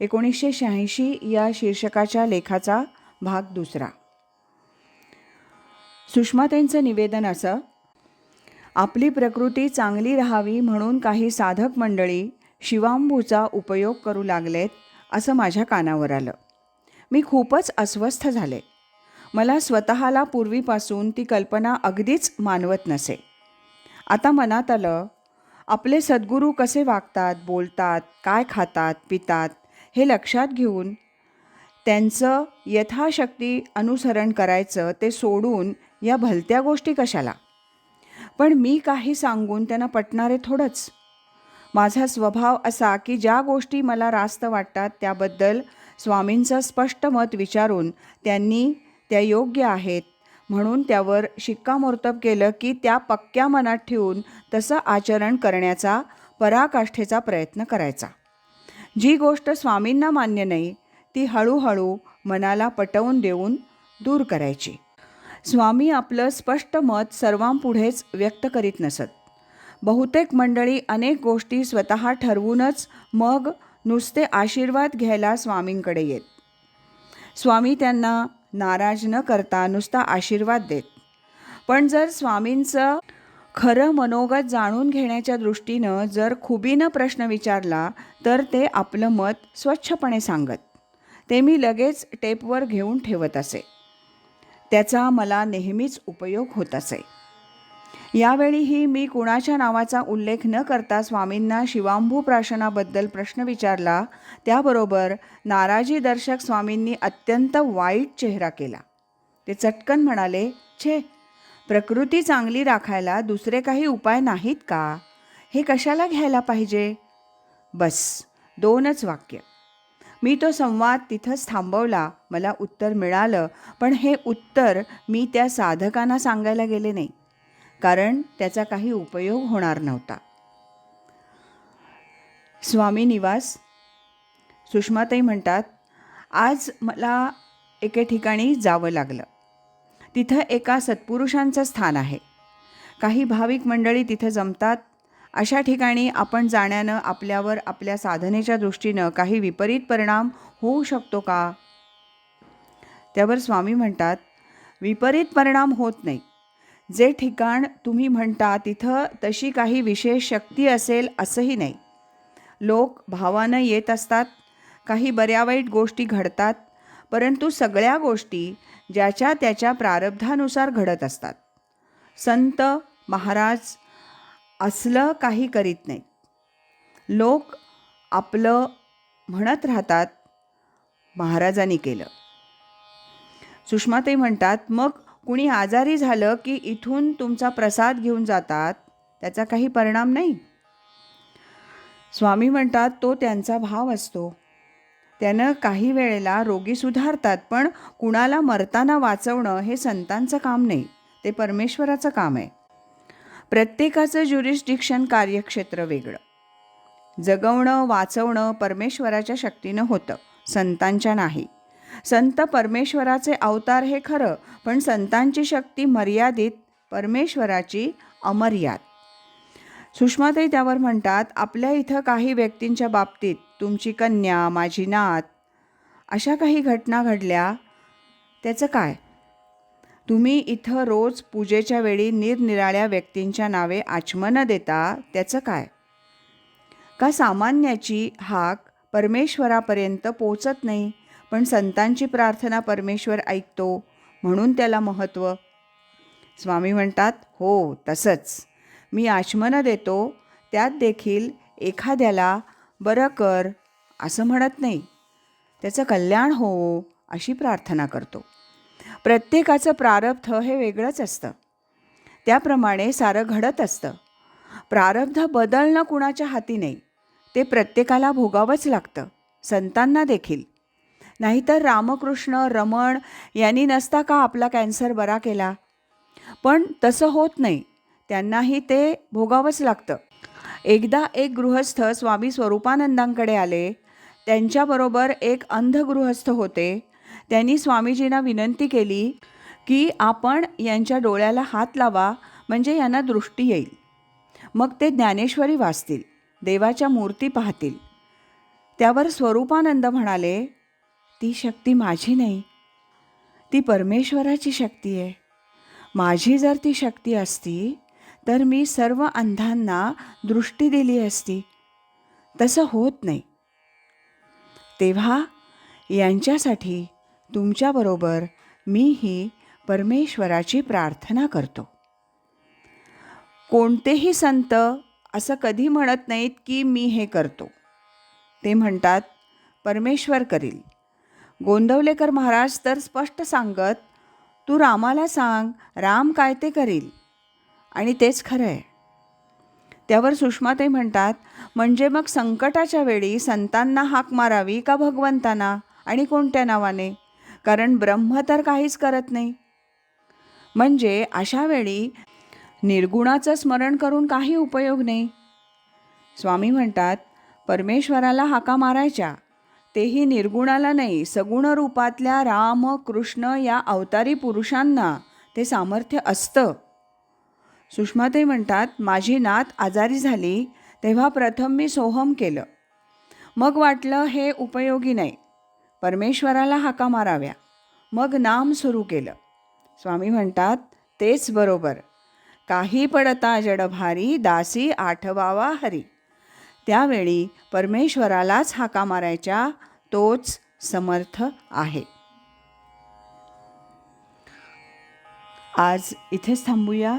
एकोणीसशे शहाऐंशी या शीर्षकाच्या लेखाचा भाग दुसरा. सुषमाताईंचं निवेदन असं आपली प्रकृती चांगली राहावी म्हणून काही साधक मंडळी शिवांबूचा उपयोग करू लागलेत असं माझ्या कानावर आलं. मी खूपच अस्वस्थ झाले. मला स्वतःला पूर्वीपासून ती कल्पना अगदीच मानवत नसे. आता मनात आलं आपले सद्गुरू कसे वागतात बोलतात काय खातात पितात हे लक्षात घेऊन त्यांचं यथाशक्ती अनुसरण करायचं ते सोडून या भलत्या गोष्टी कशाला? पण मी काही सांगून त्यांना पटणारे थोडंच. माझा स्वभाव असा की ज्या गोष्टी मला रास्त वाटतात त्याबद्दल स्वामींचं स्पष्ट मत विचारून त्यांनी त्या योग्य आहेत म्हणून त्यावर शिक्कामोर्तब केलं की त्या पक्क्या मनात ठेवून तसं आचरण करण्याचा पराकाष्ठेचा प्रयत्न करायचा. जी गोष्ट स्वामींना मान्य नाही ती हळूहळू मनाला पटवून देऊन दूर करायची. स्वामी आपलं स्पष्ट मत सर्वांपुढेच व्यक्त करीत नसत. बहुतेक मंडळी अनेक गोष्टी स्वतः ठरवूनच मग नुसते आशीर्वाद घ्यायला स्वामींकडे येत. स्वामी त्यांना नाराज न करता नुसता आशीर्वाद देत. पण जर स्वामींचं खरं मनोगत जाणून घेण्याच्या दृष्टीनं जर खुबीनं प्रश्न विचारला तर ते आपलं मत स्वच्छपणे सांगत. ते मी लगेच टेपवर घेऊन ठेवत असे. त्याचा मला नेहमीच उपयोग होत असे. यावेळीही मी कुणाच्या नावाचा उल्लेख न करता स्वामींना शिवांभू प्राशनाबद्दल प्रश्न विचारला त्याबरोबर नाराजी दर्शक स्वामींनी अत्यंत वाईट चेहरा केला. ते चटकन म्हणाले छे प्रकृती चांगली राखायला दुसरे काही उपाय नाहीत का? हे कशाला घ्यायला पाहिजे? बस दोनच वाक्य. मी तो संवाद तिथंच थांबवला मला उत्तर मिळालं पण हे उत्तर मी त्या साधकांना सांगायला गेले नाही कारण त्याचा काही उपयोग होणार नव्हता. स्वामी निवास. सुषमाताई म्हणतात आज मला एके ठिकाणी जावं लागलं. तिथं एका सत्पुरुषांचं स्थान आहे. काही भाविक मंडळी तिथं जमतात. अशा ठिकाणी आपण जाण्यानं आपल्यावर आपल्या साधनेच्या दृष्टीनं काही विपरीत परिणाम होऊ शकतो का? त्यावर स्वामी म्हणतात विपरीत परिणाम होत नाही. जे ठिकाण तुम्ही म्हणता तिथं तशी काही विशेष शक्ती असेल असंही नाही. लोक भावानं येत असतात. काही बऱ्या वाईट गोष्टी घडतात. परंतु सगळ्या गोष्टी ज्याच्या त्याच्या प्रारब्धानुसार घडत असतात. संत महाराज असलं काही करीत नाहीत. लोक आपलं म्हणत राहतात महाराजांनी केलं. सुषमाताई म्हणतात मग कुणी आजारी झालं की इथून तुमचा प्रसाद घेऊन जातात? त्याचा काही परिणाम नाही? स्वामी म्हणतात तो त्यांचा भाव असतो. त्यानं काही वेळेला रोगी सुधारतात पण कुणाला मरताना वाचवणं हे संतांचं काम नाही ते परमेश्वराचं काम आहे. प्रत्येकाचं ज्युरिस्डिक्शन कार्यक्षेत्र वेगळं. जगवणं वाचवणं परमेश्वराच्या शक्तीनं होतं संतांच्या नाही. संत परमेश्वराचे अवतार हे खरं पण संतांची शक्ती मर्यादित परमेश्वराची अमर्याद. सुषमाताई त्यावर म्हणतात आपल्या इथं काही व्यक्तींच्या बाबतीत तुमची कन्या माझी नात. अशा काही घटना घडल्या. त्याचं काय? तुम्ही इथं रोज पूजेच्या वेळी निरनिराळ्या व्यक्तींच्या नावे आचमनं देता त्याचं काय? का सामान्याची हाक परमेश्वरापर्यंत पोचत नाही पण संतांची प्रार्थना परमेश्वर ऐकतो म्हणून त्याला महत्त्व स्वामी म्हणतात हो तसंच. मी आचमनं देतो. त्यात देखील एखाद्याला बरं कर असं म्हणत नाही. त्याचं कल्याण हो अशी प्रार्थना करतो. प्रत्येकाचं प्रारब्ध हे वेगळंच असतं. त्याप्रमाणे सारं घडत असतं. प्रारब्ध बदलणं कुणाच्या हाती नाही. ते प्रत्येकाला भोगावंच लागतं संतांना देखील. नाहीतर रामकृष्ण रमण यांनी नसता का आपला कॅन्सर बरा केला? पण तसं होत नाही. त्यांनाही ते भोगावंच लागतं. एकदा एक गृहस्थ स्वामी स्वरूपानंदांकडे आले. त्यांच्याबरोबर एक अंध गृहस्थ होते. त्यांनी स्वामीजींना विनंती केली की आपण यांच्या डोळ्याला हात लावा म्हणजे यांना दृष्टी येईल. मग ते ज्ञानेश्वरी वाचतील देवाच्या मूर्ती पाहतील. त्यावर स्वरूपानंद म्हणाले ती शक्ती माझी नाही. ती परमेश्वराची शक्ती आहे. माझी जर ती शक्ती असती तर मी सर्व अंधांना दृष्टी दिली असती. तसं होत नाही. तेव्हा यांच्यासाठी तुमच्याबरोबर मीही परमेश्वराची प्रार्थना करतो. कोणतेही संत असं कधी म्हणत नाहीत की मी हे करतो. ते म्हणतात परमेश्वर करील. गोंदवलेकर महाराज तर स्पष्ट सांगत तू रामाला सांग राम काय ते करील. आणि तेच खरं आहे. त्यावर सुषमाताई म्हणतात म्हणजे मग संकटाच्या वेळी संतांना हाक मारावी का भगवंतांना आणि कोणत्या नावाने? कारण ब्रह्म तर काहीच करत नाही. म्हणजे अशा वेळी निर्गुणाचं स्मरण करून काही उपयोग नाही. स्वामी म्हणतात परमेश्वराला हाका मारायच्या तेही निर्गुणाला नाही सगुण रूपातल्या राम कृष्ण या अवतारी पुरुषांना ते सामर्थ्य असतं. सुषमाताई म्हणतात माझी नात आजारी झाली तेव्हा प्रथम मी सोहम केलं. मग वाटलं हे उपयोगी नाही. परमेश्वराला हाका माराव्या. मग नाम सुरू केलं. स्वामी म्हणतात तेच बरोबर. काही पडता जडभारी दासी आठवावा हरी. त्यावेळी परमेश्वरालाच हाका मारायच्या तोच समर्थ आहे. आज इथेच थांबूया.